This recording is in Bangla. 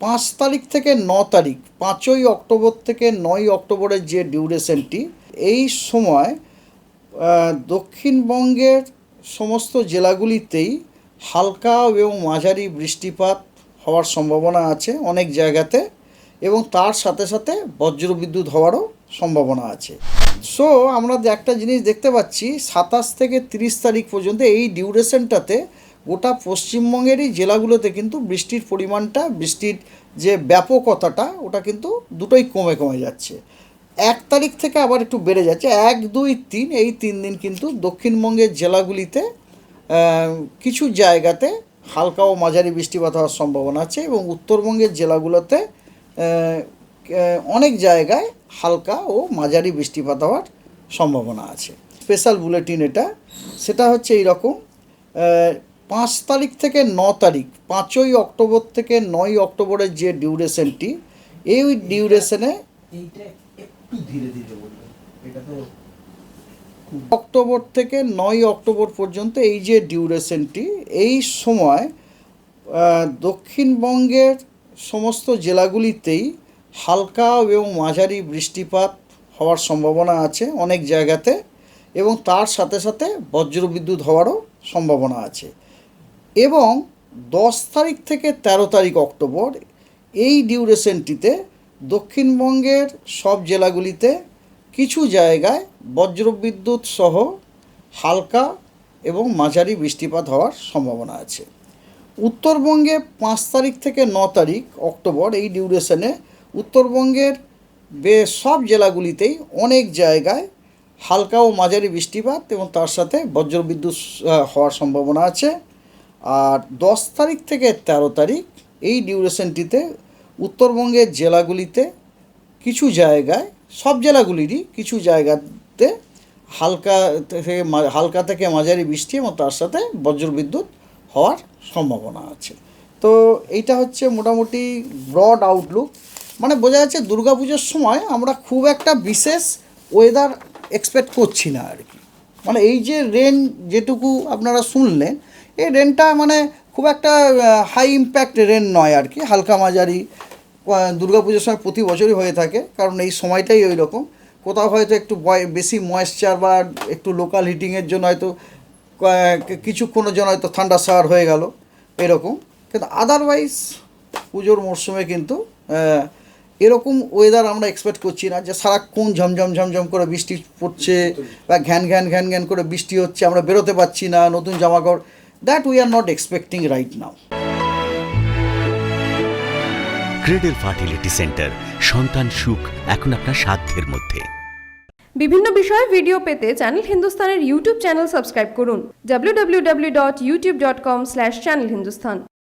পাঁচ তারিখ থেকে ন তারিখ, পাঁচই অক্টোবর থেকে নয় অক্টোবরের যে ডিউরেশনটি, এই সময় দক্ষিণবঙ্গের সমস্ত জেলাগুলিতেই হালকা এবং মাঝারি বৃষ্টিপাত হওয়ার সম্ভাবনা আছে অনেক জায়গাতে এবং তার সাথে সাথে বজ্রবিদ্যুৎ হওয়ারও সম্ভাবনা আছে। সো আমরা একটা জিনিস দেখতে পাচ্ছি, সাতাশ থেকে তিরিশ তারিখ পর্যন্ত এই ডিউরেশনটাতে গোটা পশ্চিমবঙ্গেরই জেলাগুলোতে কিন্তু বৃষ্টির পরিমাণটা বৃষ্টির যে ব্যাপকতাটা ওটা কিন্তু দুটোই কমে কমে যাচ্ছে। এক তারিখ থেকে আবার একটু বেড়ে যাচ্ছে। এক দুই তিন এই তিন দিন কিন্তু দক্ষিণবঙ্গের জেলাগুলিতে কিছু জায়গাতে হালকা ও মাঝারি বৃষ্টিপাত হওয়ার সম্ভাবনা আছে এবং উত্তরবঙ্গের জেলাগুলোতে অনেক জায়গায় হালকা ও মাঝারি বৃষ্টিপাত হওয়ার সম্ভাবনা আছে। স্পেশাল বুলেটিন এটা। সেটা হচ্ছে এইরকম আহ, পাঁচ তারিখ থেকে ন তারিখ পাঁচই অক্টোবর থেকে নয় অক্টোবরের যে ডিউরেশনটি এই ডিউরেশনে অক্টোবর থেকে নয় অক্টোবর পর্যন্ত এই যে ডিউরেশনটি এই সময় দক্ষিণবঙ্গের সমস্ত জেলাগুলিতেই হালকা এবং মাঝারি বৃষ্টিপাত হওয়ার সম্ভাবনা আছে অনেক জায়গাতে এবং তার সাথে সাথে বজ্রবিদ্যুৎ হওয়ারও সম্ভাবনা আছে। এবং দশ তারিখ থেকে ১৩ তারিখ অক্টোবর এই ডিউরেশনটিতে দক্ষিণবঙ্গের সব জেলাগুলিতে কিছু জায়গায় বজ্রবিদ্যুৎ সহ হালকা এবং মাঝারি বৃষ্টিপাত হওয়ার সম্ভাবনা আছে। উত্তরবঙ্গে পাঁচ তারিখ থেকে ন তারিখ অক্টোবর এই ডিউরেশনে উত্তরবঙ্গের বে সব জেলাগুলিতেই অনেক জায়গায় হালকা ও মাঝারি বৃষ্টিপাত এবং তার সাথে বজ্রবিদ্যুৎ হওয়ার সম্ভাবনা আছে। আর দশ তারিখ থেকে ১৩ তারিখ এই ডিউরেশনটিতে উত্তরবঙ্গের জেলাগুলিতে কিছু জায়গায়, সব জেলাগুলিরই কিছু জায়গাতে হালকা থেকে হালকা থেকে মাঝারি বৃষ্টি এবং তার সাথে বজ্রবিদ্যুৎ হওয়ার সম্ভাবনা আছে। তো এইটা হচ্ছে মোটামুটি ব্রড আউটলুক মানে বোঝা যাচ্ছে দুর্গাপুজোর সময় আমরা খুব একটা বিশেষ ওয়েদার এক্সপেক্ট করছি না আর কি। মানে এই যে রেন যেটুকু আপনারা শুনলেন, এই রেনটা মানে খুব একটা হাই ইম্প্যাক্ট রেন নয় আর কি। হালকা মাঝারি দুর্গাপুজোর সময় প্রতি বছরই হয়ে থাকে, কারণ এই সময়টাই ওই রকম কোথাও হয়তো একটু বেশি ময়েশ্চার বা একটু লোকাল হিটিংয়ের জন্য হয়তো কিছুক্ষণের জন্য হয়তো ঠান্ডা সার হয়ে গেল, এরকম। কিন্তু আদারওয়াইজ পুজোর মরশুমে কিন্তু এরকম ওয়েদার আমরা এক্সপেক্ট করছি না যে সারাক্ষণ ঝমঝম ঝমঝম করে বৃষ্টি পড়ছে বা ঘ্যান ঘ্যান ঘ্যান ঘ্যান করে বৃষ্টি হচ্ছে আমরা বেরোতে পারছি না নতুন জামা কাপড় that we are not expecting right now Cradle fertility centre সন্তান সুখ এখন আপনার সাধ্যের মধ্যে। বিভিন্ন বিষয়ে ভিডিও পেতে চ্যানেল হিন্দুস্তানের ইউটিউব চ্যানেল সাবস্ক্রাইব করুন www.youtube.com/channelhindustan